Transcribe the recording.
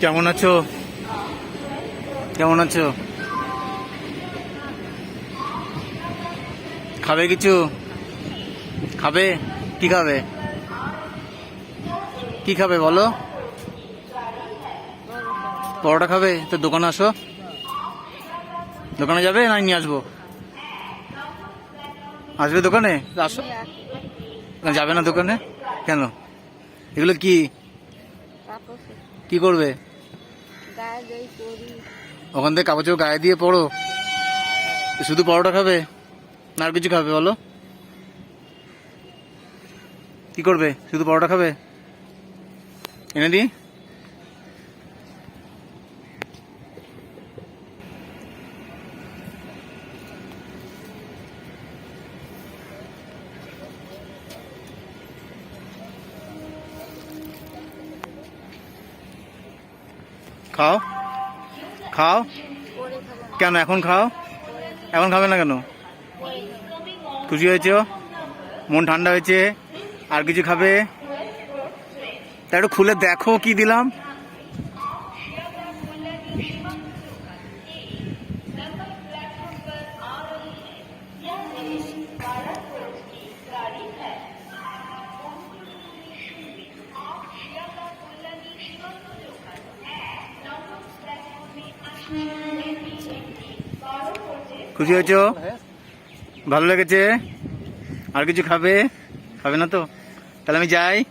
কেমন আছো? কেমন আছো? খাবে কিছু? খাবে? কি খাবে? কি খাবে বলো? পরোটা খাবে? তো দোকানে আসো। দোকানে যাবে না নিয়ে আসব? আসবে দোকানে? আসো। যাবে না দোকানে? কেন? এগুলো কি? কি করবে? ওখান থেকে কাপড় গায়ে দিয়ে পড়ো। শুধু পরোটা খাবে? আর কিছু খাবে বলো? কি করবে? শুধু পরোটা খাবে? এনে দি। খাও? খাও? কেন, এখন খাও? এখন খাবে না কেন? খুশি হয়েছ? মন ঠান্ডা হয়েছে? আর কিছু খাবে? তা একটু খুলে দেখো কি দিলাম। খুশি হয়েছ? ভালো লেগেছে? আর কিছু খাবে? খাবে না তো? তাহলে আমি যাই।